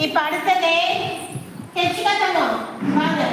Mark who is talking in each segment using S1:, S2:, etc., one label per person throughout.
S1: ఈ పడితేనే తెచ్చుకుంటాను బాగా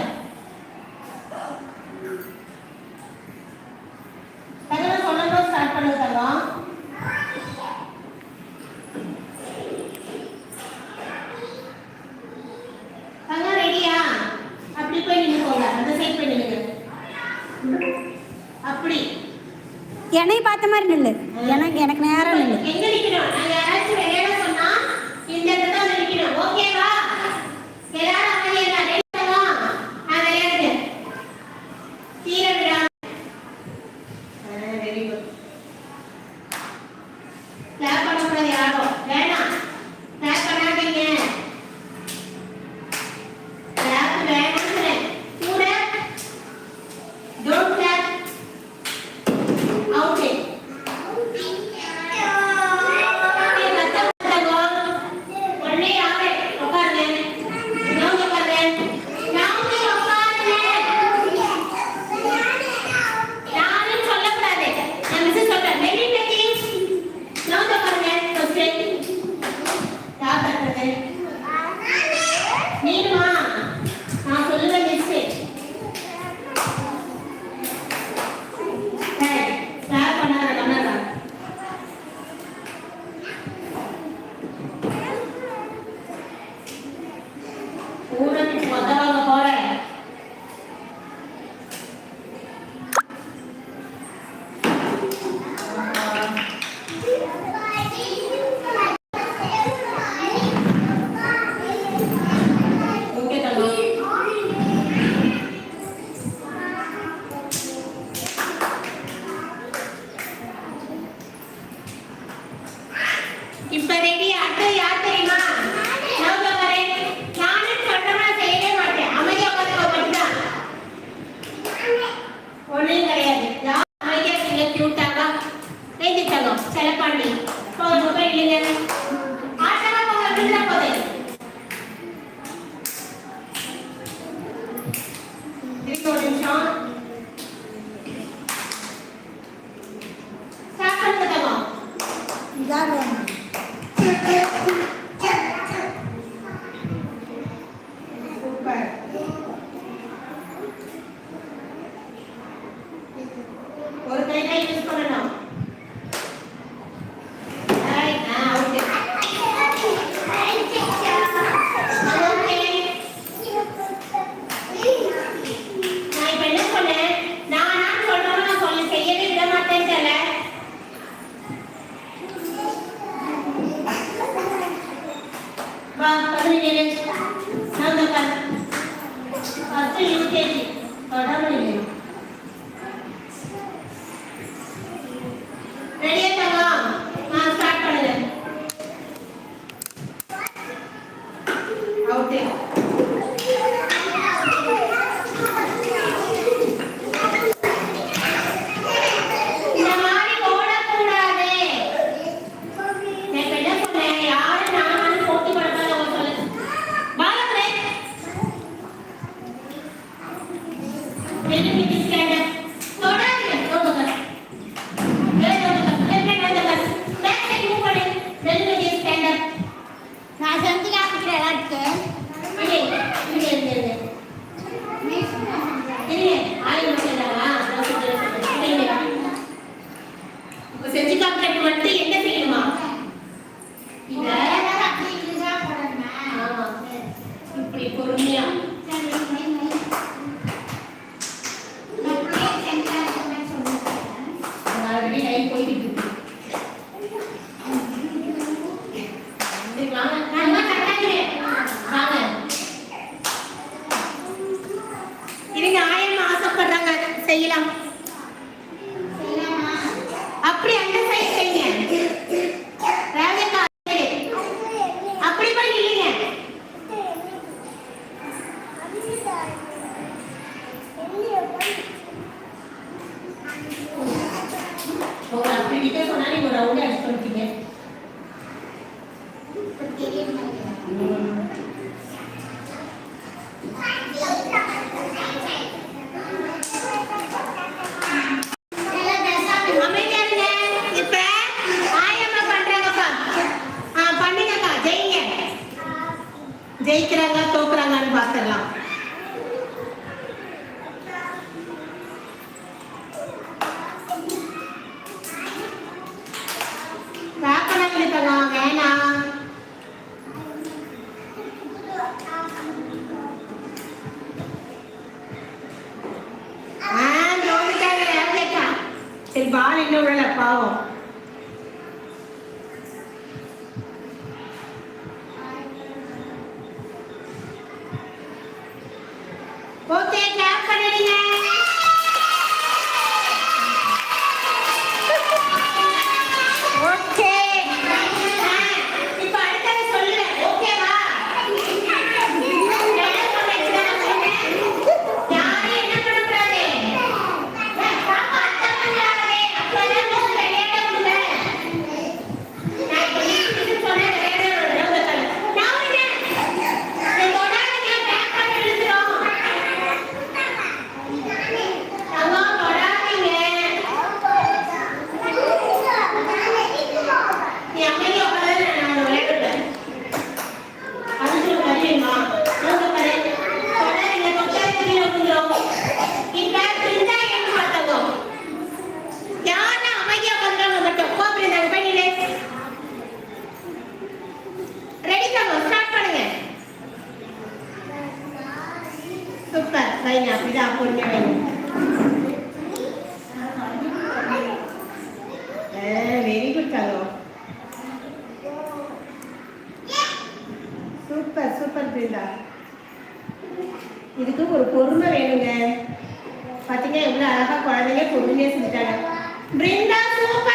S1: கடவுளின் Benim bilgisayarda வந்து அடிச்சு கொடுத்தீங்க pagado ચાલો சூப்பர் சூப்பர் பிருந்தா இதுக்கு ஒரு பொறுமை வேணுங்க. பார்த்தீங்கன்னா எவ்வளவு அழகா குழந்தைங்க பொறுமையாக செஞ்சுட்டாங்க. பிருந்தா சூப்பர்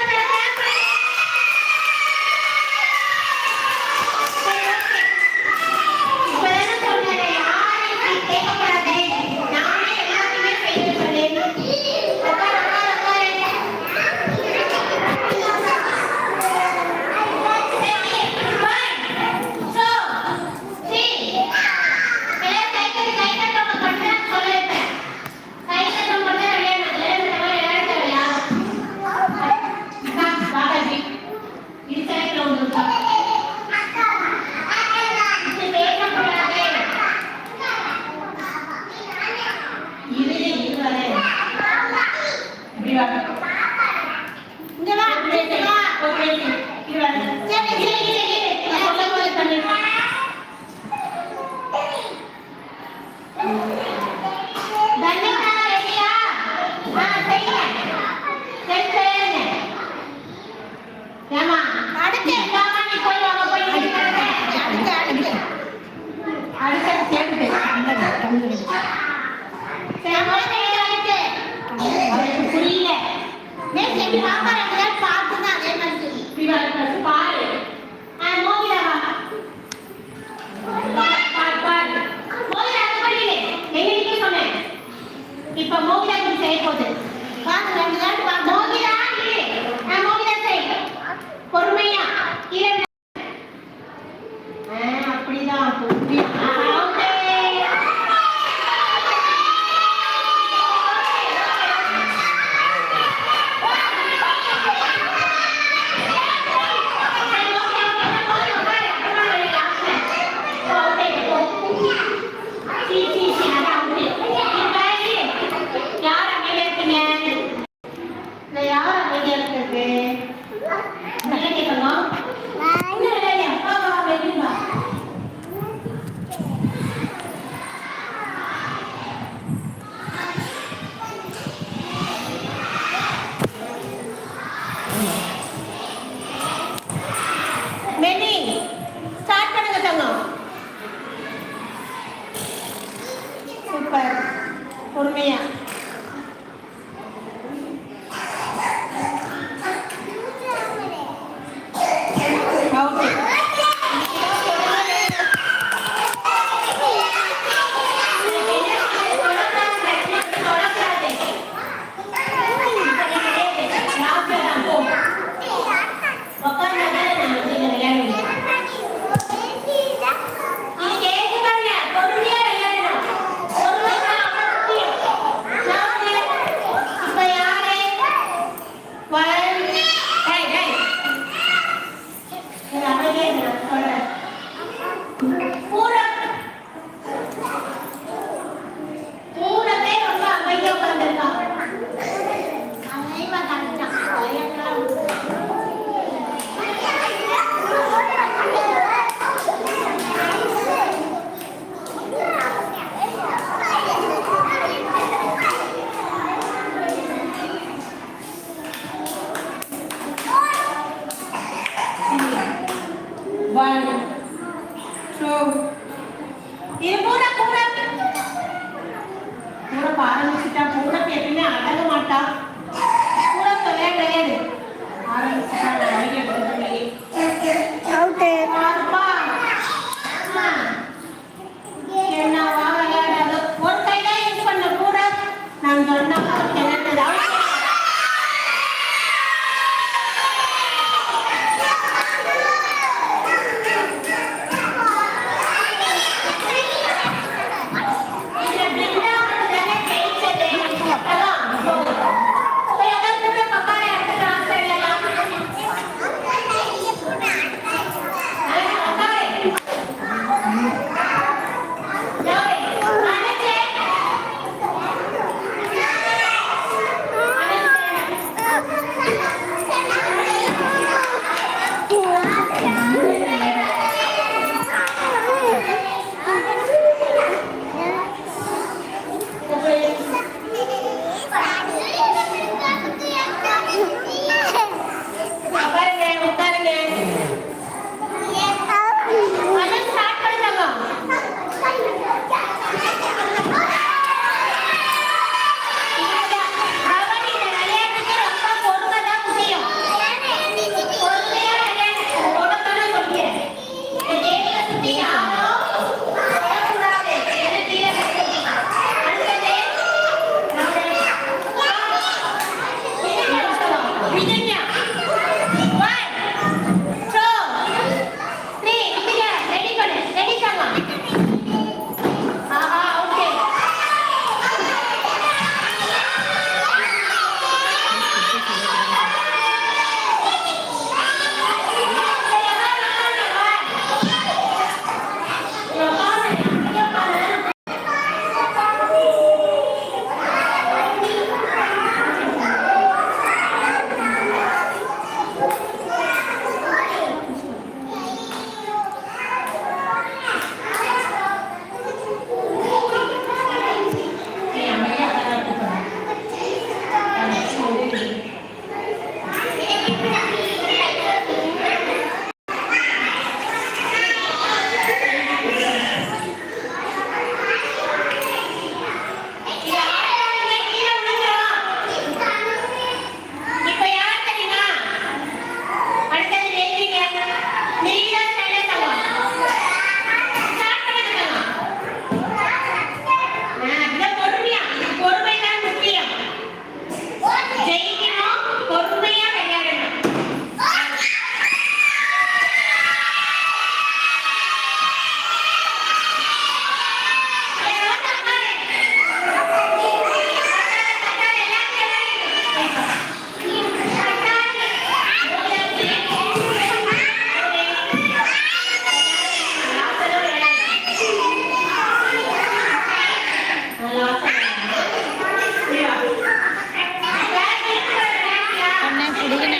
S1: ఎందుకంటే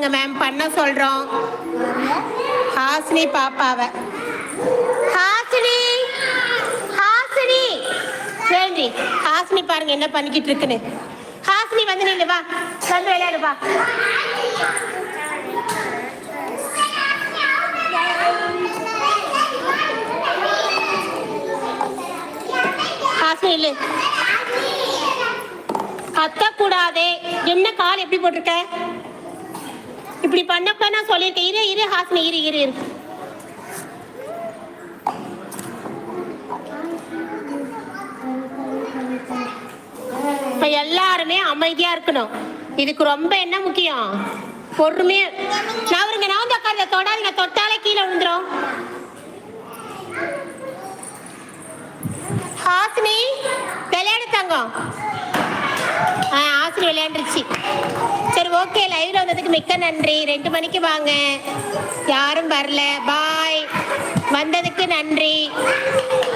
S1: சொல்லுங்க மேம் பண்ண சொல்றோம். ஹாசினி பாப்பாவை. ஹாசினி! ஹாசினி! சரி ஹாசினி பாருங்க என்ன பண்ணிக்கிட்டு இருக்குன்னு. ஹாசினி வந்து நில்லு வா. வந்து விளையாடு வா. ஹாசினி இல்லை கத்தக்கூடாதே என்ன கால் எப்படி போட்டிருக்க? இப்படி பண்ணப்ப நான் சொல்லியிருக்கேன் இரு இரு ஹாசினி இரு இரு. இரு இப்ப எல்லாருமே அமைதியா இருக்கணும். இதுக்கு ரொம்ப என்ன முக்கியம்? பொறுமையா நவருங்க நவந்து உட்காந்து தொடாதீங்க. தொட்டாலே கீழே விழுந்துரும். ஹாசினி விளையாடு தங்கம். ஆ விளையாண்டுருச்சு. சரி ஓகே லைவ்ல வந்ததுக்கு மிக்க நன்றி. ரெண்டு மணிக்கு வாங்க. யாரும் வரல. பாய் வந்ததுக்கு நன்றி.